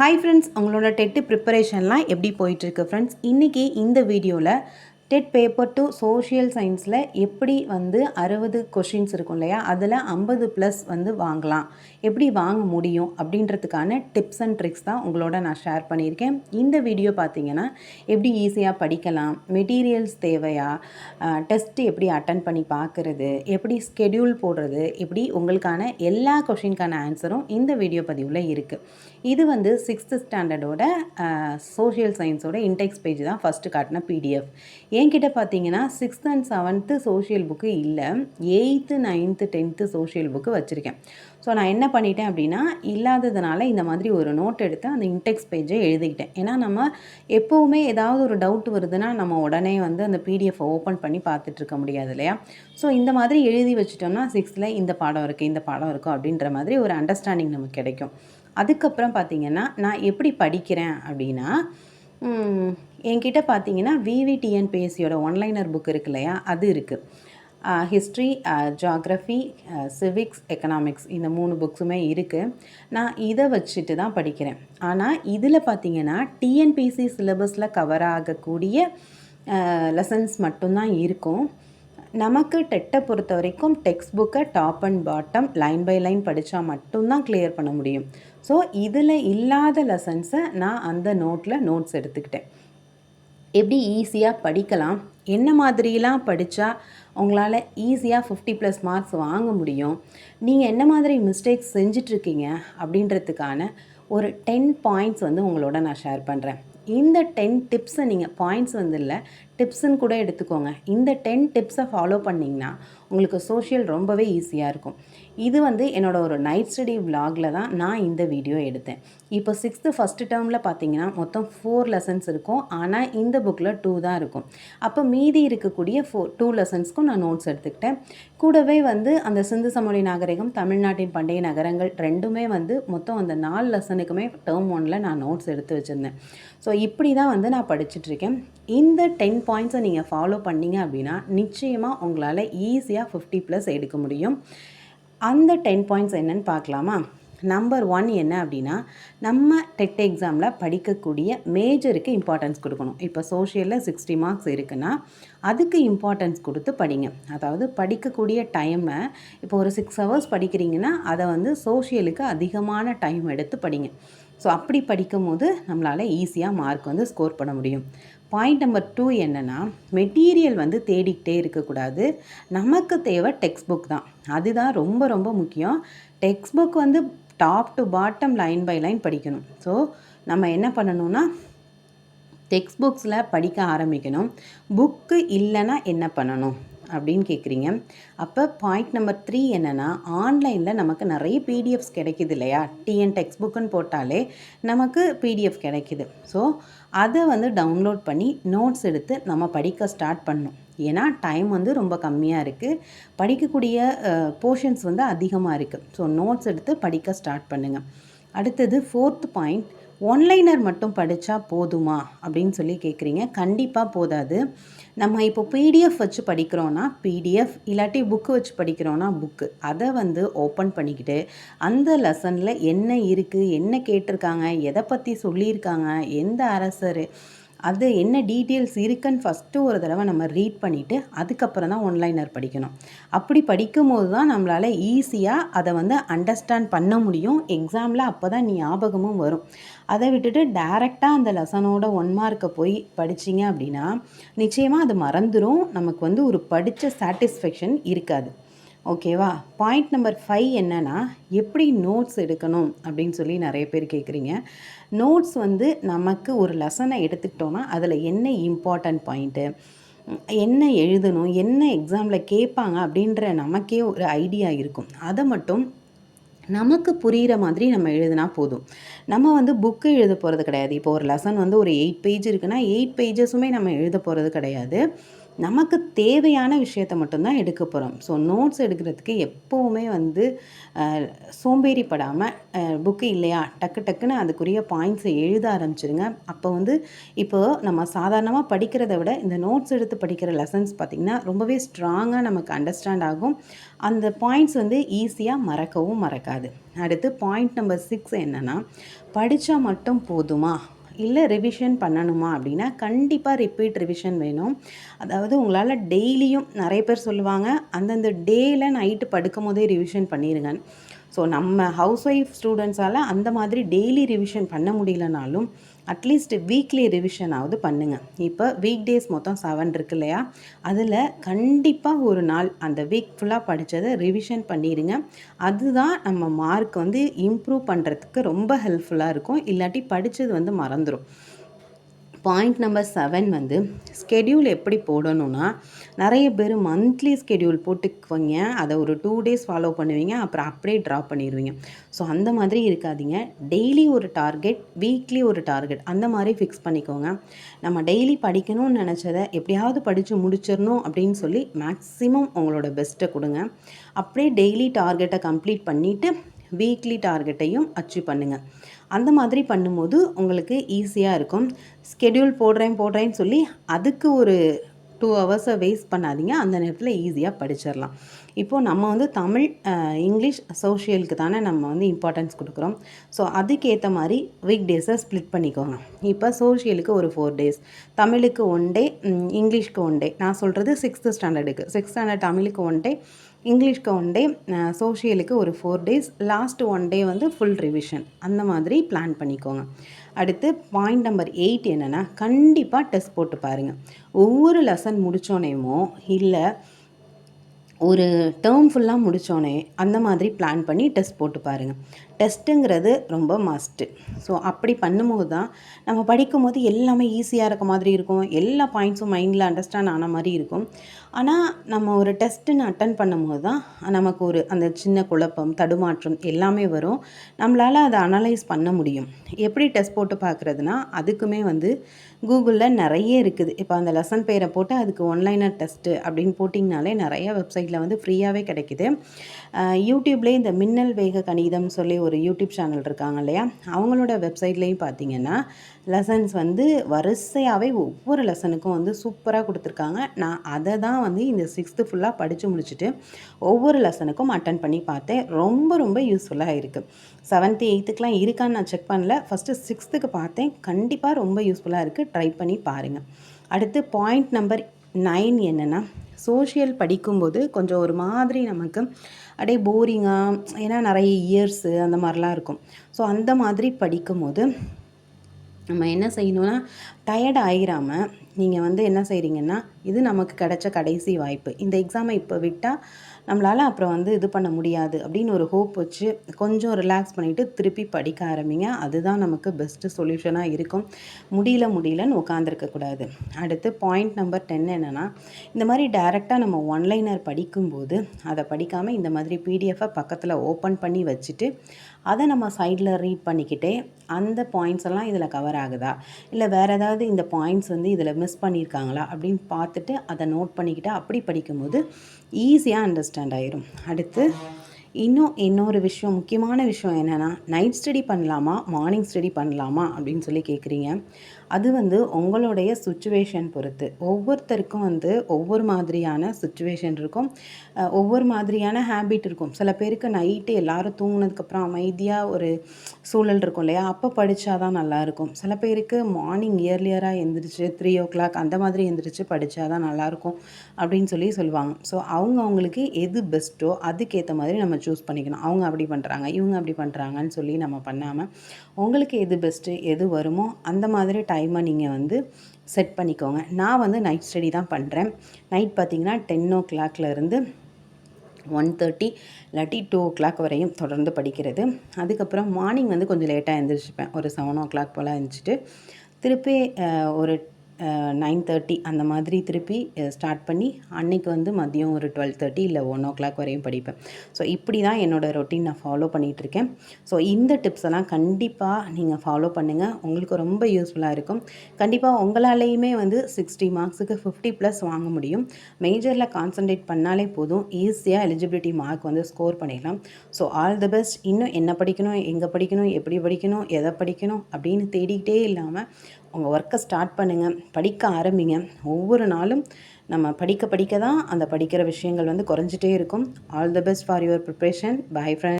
Hi friends உங்களோட TET ப்ரிப்பரேஷன்லாம் எப்படி போயிட்டுருக்கு ஃப்ரெண்ட்ஸ் இன்றைக்கி இந்த வீடியோவில் டெட் பேப்பர் டு சோஷியல் சயின்ஸில் எப்படி வந்து அறுபது கொஷின்ஸ் இருக்கும் இல்லையா? அதில் ஐம்பது ப்ளஸ் வந்து வாங்கலாம். எப்படி வாங்க முடியும்? அப்படின்றதுக்கான டிப்ஸ் அண்ட் ட்ரிக்ஸ் தான் உங்களோட நான் ஷேர் பண்ணியிருக்கேன். இந்த வீடியோ பார்த்தீங்கன்னா எப்படி ஈஸியாக படிக்கலாம்? மெட்டீரியல்ஸ் தேவையா? டெஸ்ட்டு எப்படி அட்டன் பண்ணி பார்க்குறது? எப்படி ஸ்கெடியூல் போடுறது? இப்படி உங்களுக்கான எல்லா கொஷினுக்கான ஆன்சரும் இந்த வீடியோ பதிவில் இருக்குது இது வந்து சிக்ஸ்த்து ஸ்டாண்டர்டோட சோஷியல் சயின்ஸோட இன்டெக்ஸ் பேஜ் தான் ஃபஸ்ட்டு காட்டின பிடிஎஃப் என்கிட்ட பார்த்தீங்கன்னா sixth and seventh social book இல்லை. Eighth ninth tenth social book வச்சுருக்கேன். ஸோ நான் என்ன பண்ணிட்டேன் அப்படின்னா இல்லாததுனால இந்த மாதிரி ஒரு நோட் எடுத்து அந்த இன்டெக்ஸ் பேஜை எழுதிக்கிட்டேன். ஏன்னா நம்ம எப்போவுமே ஏதாவது ஒரு டவுட் வருதுன்னா நம்ம உடனே வந்து அந்த பிடிஎஃப் ஓப்பன் பண்ணி பார்த்துட்டு இருக்க முடியாது இல்லையா? ஸோ இந்த மாதிரி எழுதி வச்சிட்டோம்னா சிக்ஸ்த்தில் இந்த பாடம் இருக்குது இந்த பாடம் இருக்கும் அப்படின்ற மாதிரி ஒரு அண்டர்ஸ்டாண்டிங் நமக்கு கிடைக்கும். அதுக்கப்புறம் பார்த்திங்கன்னா நான் எப்படி படிக்கிறேன் அப்படின்னா என்கிட்ட பார்த்தீங்கன்னா விவிடிஎன்பிஎஸ்சியோட ஒன்லைனர் புக் இருக்கு இல்லையா? அது இருக்குது ஹிஸ்ட்ரி ஜாக்ரஃபி சிவிக்ஸ் எக்கனாமிக்ஸ் இந்த மூணு புக்ஸுமே இருக்குது நான் இதை வச்சுட்டு தான் படிக்கிறேன். ஆனால் இதில் பார்த்தீங்கன்னா டிஎன்பிசி சிலபஸில் கவர் ஆகக்கூடிய லெசன்ஸ் மட்டும்தான் இருக்கும். நமக்கு டெட்டை பொறுத்த வரைக்கும் டெக்ஸ்ட் புக்கை top and bottom line by line படித்தா மட்டும்தான் கிளியர் பண்ண முடியும். ஸோ இதில் இல்லாத லெசன்ஸை நான் அந்த நோட்டில் நோட்ஸ் எடுத்துக்கிட்டேன். எப்படி ஈஸியாக படிக்கலாம்? என்ன மாதிரிலாம் படித்தா உங்களால் ஈஸியாக ஃபிஃப்டி ப்ளஸ் மார்க்ஸ் வாங்க முடியும்? நீங்கள் என்ன மாதிரி மிஸ்டேக்ஸ் செஞ்சிட்ருக்கீங்க? அப்படின்றதுக்கான ஒரு டென் பாயிண்ட்ஸ் வந்து உங்களோட நான் ஷேர் பண்ணுறேன் இந்த டென் டிப்ஸை நீங்கள் பாயிண்ட்ஸ் வந்து இல்லை டிப்ஸுன்னு கூட எடுத்துக்கோங்க. இந்த டென் டிப்ஸை ஃபாலோ பண்ணிங்கன்னா உங்களுக்கு சோஷியல் ரொம்பவே ஈஸியாக இருக்கும். இது வந்து என்னோடய ஒரு நைட் ஸ்டடி விலாகில் தான் நான் இந்த வீடியோ எடுத்தேன். இப்போ சிக்ஸ்த்து ஃபஸ்ட்டு டேர்மில் பார்த்தீங்கன்னா மொத்தம் ஃபோர் லெசன்ஸ் இருக்கும். ஆனால் இந்த புக்கில் டூ தான் இருக்கும். அப்போ மீதி இருக்கக்கூடிய ஃபோர் டூ லெசன்ஸ்க்கும் நான் நோட்ஸ் எடுத்துக்கிட்டேன். கூடவே வந்து அந்த சிந்து சமொழி நாகரிகம் தமிழ்நாட்டின் பண்டைய நகரங்கள் ரெண்டுமே வந்து மொத்தம் அந்த நாலு லெசனுக்குமே டேர்ம் ஒனில் நான் நோட்ஸ் எடுத்து வச்சுருந்தேன். ஸோ இப்படி தான் வந்து நான் படிச்சுட்ருக்கேன் இந்த டென் பாயிண்ட்ஸை நீங்கள் ஃபாலோ பண்ணிங்க அப்படின்னா நிச்சயமாக உங்களால் ஈஸியாக ஃபிஃப்டி ப்ளஸ் எடுக்க முடியும். அந்த டென் பாயிண்ட்ஸ் என்னென்னு பார்க்கலாமா? நம்பர் ஒன் என்ன அப்படின்னா நம்ம டெட் எக்ஸாமில் படிக்கக்கூடிய மேஜருக்கு இம்பார்ட்டன்ஸ் கொடுக்கணும். இப்போ சோஷியலில் சிக்ஸ்டி மார்க்ஸ் இருக்குன்னா அதுக்கு இம்பார்ட்டன்ஸ் கொடுத்து படிங்க. அதாவது படிக்கக்கூடிய டைமை இப்போ ஒரு சிக்ஸ் ஹவர்ஸ் படிக்கிறீங்கன்னா அதை வந்து சோஷியலுக்கு அதிகமான டைம் எடுத்து படிங்க. ஸோ அப்படி படிக்கும் போது நம்மளால் ஈஸியாக மார்க் வந்து ஸ்கோர் பண்ண முடியும். பாயிண்ட் நம்பர் டூ என்னென்னா மெட்டீரியல் வந்து தேடிக்கிட்டே இருக்கக்கூடாது. நமக்கு தேவை டெக்ஸ்ட் புக் தான். அதுதான் ரொம்ப ரொம்ப முக்கியம். டெக்ஸ்ட் புக் வந்து top to bottom line by line படிக்கணும். ஸோ நம்ம என்ன பண்ணணும்னா டெக்ஸ்ட் புக்ஸில் படிக்க ஆரம்பிக்கணும். புக்கு இல்லைன்னா என்ன பண்ணணும்? அப்படின்னு கேட்குறீங்க அப்போ பாயிண்ட் நம்பர் த்ரீ என்னென்னா ஆன்லைனில் நமக்கு நிறைய பிடிஎஃப்ஸ் கிடைக்கிது இல்லையா? டிஎன் டெக்ஸ்ட் புக்குன்னு போட்டாலே நமக்கு பிடிஎஃப் கிடைக்கிது. ஸோ அதை வந்து டவுன்லோட் பண்ணி நோட்ஸ் எடுத்து நம்ம படிக்க ஸ்டார்ட் பண்ணணும். ஏன்னா டைம் வந்து ரொம்ப கம்மியாக இருக்குது படிக்கக்கூடிய போர்ஷன்ஸ் வந்து அதிகமாக இருக்குது ஸோ நோட்ஸ் எடுத்து படிக்க ஸ்டார்ட் பண்ணுங்கள் அடுத்தது ஃபோர்த் பாயிண்ட் ஒன்லைனர் மட்டும் படித்தா போதுமா? அப்படின்னு சொல்லி கேட்குறீங்க கண்டிப்பாக போதாது. நம்ம இப்போ பிடிஎஃப் வச்சு படிக்கிறோன்னா பிடிஎஃப் இல்லாட்டி புக்கு வச்சு படிக்கிறோன்னா புக்கு அதை வந்து ஓப்பன் பண்ணிக்கிட்டு அந்த லெசனில் என்ன இருக்குது என்ன கேட்டிருக்காங்க எதை பற்றி சொல்லியிருக்காங்க எந்த அரசர் அது என்ன டீட்டெயில்ஸ் இருக்குன்னு ஃபஸ்ட்டு ஒரு தடவை நம்ம ரீட் பண்ணிவிட்டு அதுக்கப்புறம் தான் ஒன்லைனர் படிக்கணும். அப்படி படிக்கும்போது தான் நம்மளால் ஈஸியாக அதை வந்து அண்டர்ஸ்டாண்ட் பண்ண முடியும். எக்ஸாமில் அப்போ தான் ஞாபகமும் வரும். அதை விட்டுட்டு டேரெக்டாக அந்த லெசனோட ஒன் மார்க்கை போய் படிச்சிங்க அப்படின்னா நிச்சயமாக அது மறந்துடும் நமக்கு வந்து ஒரு படித்த சாட்டிஸ்ஃபேக்ஷன் இருக்காது. ஓகேவா பாயிண்ட் நம்பர் ஃபைவ் என்னென்னா எப்படி நோட்ஸ் எடுக்கணும் அப்படின்னு சொல்லி நிறைய பேர் கேட்குறீங்க நோட்ஸ் வந்து நமக்கு ஒரு லெசனை எடுத்துக்கிட்டோன்னா அதில் என்ன இம்பார்ட்டண்ட் பாயிண்ட்டு என்ன எழுதணும் என்ன எக்ஸாமில் கேட்பாங்க அப்படின்ற நமக்கே ஒரு ஐடியா இருக்கும். அதை மட்டும் நமக்கு புரிகிற மாதிரி நம்ம எழுதினா போதும். நம்ம வந்து புக்கு எழுத போகிறது கிடையாது. இப்போ ஒரு லெசன் வந்து ஒரு எயிட் பேஜ் இருக்குன்னா எயிட் பேஜஸுமே நம்ம எழுத போகிறது கிடையாது. நமக்கு தேவையான விஷயத்த மட்டும்தான் எடுக்க போகிறோம் ஸோ நோட்ஸ் எடுக்கிறதுக்கு எப்போவுமே வந்து சோம்பேறிப்படாமல் புக்கு இல்லையா டக்கு டக்குன்னு அதுக்குரிய பாயிண்ட்ஸை எழுத ஆரம்பிச்சிருங்க. அப்போ வந்து இப்போ நம்ம சாதாரணமாக படிக்கிறத விட இந்த நோட்ஸ் எடுத்து படிக்கிற லெசன்ஸ் பார்த்திங்கன்னா ரொம்பவே ஸ்ட்ராங்காக நமக்கு அண்டர்ஸ்டாண்ட் ஆகும். அந்த பாயிண்ட்ஸ் வந்து ஈஸியாக மறக்கவும் மறக்காது. அடுத்து பாயிண்ட் நம்பர் சிக்ஸ் என்னென்னா படித்தா மட்டும் போதுமா? இல்லை ரிவிஷன் பண்ணணுமா அப்படின்னா கண்டிப்பாக ரிப்பீட் ரிவிஷன் வேணும். அதாவது உங்களால் டெய்லியும் நிறைய பேர் சொல்லுவாங்க அந்தந்த டேயில் நைட்டு படுக்கும் போதே ரிவிஷன் பண்ணிடுங்க ஸோ நம்ம ஹவுஸ் ஒய்ஃப் ஸ்டூடெண்ட்ஸால் அந்த மாதிரி டெய்லி ரிவிஷன் பண்ண முடியலனாலும் அட்லீஸ்ட் வீக்லி ரிவிஷனாவது பண்ணுங்கள் இப்போ வீக் டேஸ் மொத்தம் செவன் இருக்கு இல்லையா? அதில் கண்டிப்பாக ஒரு நாள் அந்த வீக் ஃபுல்லாக படித்ததை ரிவிஷன் பண்ணிடுங்க அதுதான் நம்ம மார்க் வந்து இம்ப்ரூவ் பண்ணுறதுக்கு ரொம்ப ஹெல்ப்ஃபுல்லாக இருக்கும். இல்லாட்டி படித்தது வந்து மறந்துடும் பாயிண்ட் நம்பர் செவன் வந்து ஸ்கெடியூல் எப்படி போடணும்னா நிறைய பேர் மந்த்லி ஸ்கெடியூல் போட்டுக்குவீங்க. அதை ஒரு டூ டேஸ் ஃபாலோ பண்ணுவீங்க. அப்புறம் அப்படியே ட்ராப் பண்ணிடுவீங்க. ஸோ அந்த மாதிரி இருக்காதீங்க. டெய்லி ஒரு டார்கெட் வீக்லி ஒரு டார்கெட் அந்த மாதிரி ஃபிக்ஸ் பண்ணிக்கோங்க. நம்ம டெய்லி படிக்கணும்னு நினச்சதை எப்படியாவது படித்து முடிச்சிடணும் அப்படின்னு சொல்லி மேக்ஸிமம் உங்களோட பெஸ்ட்டை கொடுங்க. அப்படியே டெய்லி டார்கெட்டை கம்ப்ளீட் பண்ணிவிட்டு வீக்லி டார்கெட்டையும் அச்சீவ் பண்ணுங்கள் அந்த மாதிரி பண்ணும்போது உங்களுக்கு ஈஸியாக இருக்கும். ஸ்கெடியூல் போடுறேன் போடுறேன்னு சொல்லி அதுக்கு ஒரு டூ ஹவர்ஸை வேஸ்ட் பண்ணாதீங்க. அந்த நேரத்தில் ஈஸியாக படிச்சிடலாம். இப்போது நம்ம வந்து தமிழ் இங்கிலீஷ் சோஷியலுக்கு தானே நம்ம வந்து இம்பார்ட்டன்ஸ் கொடுக்குறோம். ஸோ அதுக்கேற்ற மாதிரி வீக் டேஸை ஸ்ப்ளிட் பண்ணிக்கோங்க. இப்போ சோஷியலுக்கு ஒரு ஃபோர் டேஸ் தமிழுக்கு ஒன் டே இங்கிலீஷ்க்கு ஒன் டே நான் சொல்கிறது சிக்ஸ்த்து ஸ்டாண்டர்டுக்கு சிக்ஸ்த் ஸ்டாண்டர்ட் தமிழுக்கு ஒன் டே இங்கிலீஷ்க்கு ஒன் டே சோஷியலுக்கு ஒரு four days last one day வந்து ஃபுல் ரிவிஷன் அந்த மாதிரி பிளான் பண்ணிக்கோங்க. அடுத்து பாயிண்ட் நம்பர் எயிட் என்னென்னா கண்டிப்பாக டெஸ்ட் போட்டு பாருங்கள் ஒவ்வொரு லெசன் முடித்தோனேமோ இல்லை ஒரு டேர்ம் ஃபுல்லாக முடித்தோடனே அந்த மாதிரி பிளான் பண்ணி டெஸ்ட் போட்டு பாருங்கள் டெஸ்ட்டுங்கிறது ரொம்ப மஸ்ட்டு ஸோ அப்படி பண்ணும்போது தான் நம்ம படிக்கும்போது எல்லாமே ஈஸியாக இருக்க மாதிரி இருக்கும். எல்லா பாயிண்ட்ஸும் மைண்டில் அண்டர்ஸ்டாண்ட் ஆன மாதிரி இருக்கும். ஆனால் நம்ம ஒரு டெஸ்ட்டுன்னு அட்டன் பண்ணும்போது தான் நமக்கு ஒரு அந்த சின்ன குழப்பம் தடுமாற்றம் எல்லாமே வரும். நம்மளால் அதை அனலைஸ் பண்ண முடியும். எப்படி டெஸ்ட் போட்டு பார்க்குறதுனா அதுக்குமே வந்து கூகுளில் நிறைய இருக்குது. இப்போ அந்த லெசன் பேரை போட்டு அதுக்கு ஒன்லைனர் டெஸ்ட்டு அப்படின்னு போட்டிங்கனாலே நிறைய வெப்சைட்டில் வந்து ஃப்ரீயாகவே கிடைக்குது. யூடியூப்லேயே இந்த மின்னல் வேக கணிதம் சொல்லி ஒரு ஒரு யூடியூப் சேனல் இருக்காங்க இல்லையா? அவங்களோட வெப்சைட்லேயும் பார்த்தீங்கன்னா லெசன்ஸ் வந்து வரிசையாகவே ஒவ்வொரு லெசனுக்கும் வந்து சூப்பராக கொடுத்துருக்காங்க. நான் அதை தான் வந்து இந்த சிக்ஸ்த்து ஃபுல்லாக படித்து முடிச்சுட்டு ஒவ்வொரு லெசனுக்கும் அட்டன் பண்ணி பார்த்தேன். ரொம்ப ரொம்ப யூஸ்ஃபுல்லாக இருக்குது செவன்த்து எயித்துக்கெலாம் இருக்கான்னு நான் செக் பண்ணல. ஃபஸ்ட்டு சிக்ஸ்த்துக்கு பார்த்தேன். கண்டிப்பாக ரொம்ப யூஸ்ஃபுல்லாக இருக்குது ட்ரை பண்ணி பாருங்கள் அடுத்து பாயிண்ட் நம்பர் நைன் என்னென்னா சோஷியல் படிக்கும்போது கொஞ்சம் ஒரு மாதிரி நமக்கு அப்படியே போரிங்காக ஏன்னா நிறைய இயர்ஸு அந்த மாதிரிலாம் இருக்கும். ஸோ அந்த மாதிரி படிக்கும்போது நம்ம என்ன செய்யணும்னா டயர்ட் ஆகிராமல் நீங்கள் வந்து என்ன செய்கிறீங்கன்னா இது நமக்கு கிடைச்ச கடைசி வாய்ப்பு. இந்த எக்ஸாமை இப்போ விட்டால் நம்மளால் அப்புறம் வந்து இது பண்ண முடியாது அப்படின்னு ஒரு ஹோப் வச்சு கொஞ்சம் ரிலாக்ஸ் பண்ணிவிட்டு திருப்பி படிக்க ஆரம்பிங்க. அதுதான் நமக்கு பெஸ்ட்டு சொல்யூஷனாக இருக்கும். முடியல முடியலன்னு உட்காந்துருக்கக்கூடாது அடுத்து பாயிண்ட் நம்பர் டென் என்னென்னா இந்த மாதிரி டைரெக்டாக நம்ம ஒன்லைனர் படிக்கும்போது அதை படிக்காமல் இந்த மாதிரி பிடிஎஃபை பக்கத்தில் ஓப்பன் பண்ணி வச்சுட்டு அதை நம்ம சைடில் ரீட் பண்ணிக்கிட்டே அந்த பாயிண்ட்ஸ் எல்லாம் இதில் கவர் ஆகுதா? இல்லை வேறு ஏதாவது இந்த பாயிண்ட்ஸ் வந்து இதில் மிஸ் பண்ணியிருக்காங்களா அப்படின்னு பார்த்துட்டு அதை நோட் பண்ணிக்கிட்டு அப்படி படிக்கும்போது ஈஸியாக அண்டர்ஸ்டாண்ட் ஆயிரும். அடுத்து இன்னும் இன்னொரு விஷயம் முக்கியமான விஷயம் என்னென்னா நைட் ஸ்டடி பண்ணலாமா மார்னிங் ஸ்டடி பண்ணலாமா அப்படின்னு சொல்லி கேட்குறீங்க அது வந்து உங்களுடைய சுச்சுவேஷன் பொறுத்து. ஒவ்வொருத்தருக்கும் வந்து ஒவ்வொரு மாதிரியான சுச்சுவேஷன் இருக்கும். ஒவ்வொரு மாதிரியான ஹேபிட் இருக்கும். சில பேருக்கு நைட்டு எல்லாரும் தூங்கினதுக்கப்புறம் அமைதியாக ஒரு சூழல் இருக்கும் இல்லையா? அப்போ படித்தா தான் நல்லாயிருக்கும் சில பேருக்கு மார்னிங் இயர்லியராக எழுந்திரிச்சு த்ரீ ஓ கிளாக் அந்த மாதிரி எழுந்திரிச்சு படித்தா தான் நல்லாயிருக்கும் அப்படின்னு சொல்லி சொல்லுவாங்க. ஸோ அவங்க அவங்களுக்கு எது பெஸ்ட்டோ அதுக்கேற்ற மாதிரி நம்ம சூஸ் பண்ணிக்கணும். அவங்க அப்படி பண்ணுறாங்க இவங்க அப்படி பண்ணுறாங்கன்னு சொல்லி நம்ம பண்ணாமல் உங்களுக்கு எது பெஸ்ட்டு எது வருமோ அந்த மாதிரி டைம் நீங்கள் வந்து செட் பண்ணிக்கோங்க. நான் வந்து நைட் ஸ்டடி தான் பண்ணுறேன் நைட் பார்த்தீங்கன்னா டென் ஓ கிளாக்லேருந்து ஒன் தேர்ட்டி இல்லாட்டி டூ ஓ கிளாக் வரையும் தொடர்ந்து படிக்கிறது. அதுக்கப்புறம் மார்னிங் வந்து கொஞ்சம் லேட்டாக எழுந்திரிச்சிப்பேன் ஒரு செவன் ஓ கிளாக் போல் எழுந்திரிச்சிட்டு திருப்பி ஒரு நைன் தேர்ட்டி அந்த மாதிரி திருப்பி ஸ்டார்ட் பண்ணி அன்னைக்கு வந்து மதியம் ஒரு டுவெல் தேர்ட்டி இல்லை ஒன் ஓ கிளாக் வரையும் படிப்பேன். ஸோ இப்படி தான் என்னோடய ரொட்டீன் நான் ஃபாலோ பண்ணிகிட்ருக்கேன் ஸோ இந்த டிப்ஸ் எல்லாம் கண்டிப்பாக நீங்கள் ஃபாலோ பண்ணுங்கள் உங்களுக்கு ரொம்ப யூஸ்ஃபுல்லாக இருக்கும். கண்டிப்பாக உங்களாலேயுமே வந்து சிக்ஸ்டி மார்க்ஸுக்கு ஃபிஃப்டி ப்ளஸ் வாங்க முடியும். மேஜரில் கான்சன்ட்ரேட் பண்ணாலே போதும். ஈஸியாக எலிஜிபிலிட்டி மார்க் வந்து ஸ்கோர் பண்ணிடலாம். ஸோ ஆல் தி பெஸ்ட் இன்னும் என்ன படிக்கணும் எங்கே படிக்கணும் எப்படி படிக்கணும் எதை படிக்கணும் அப்படின்னு தேடிக்கிட்டே இல்லாமல் உங்கள் ஒர்க்கை ஸ்டார்ட் பண்ணுங்கள் படிக்க ஆரம்பிங்க. ஒவ்வொரு நாளும் நம்ம படிக்க படிக்க தான் அந்த படிக்கிற விஷயங்கள் வந்து குறைஞ்சிட்டே இருக்கும். All the best for your preparation bye friend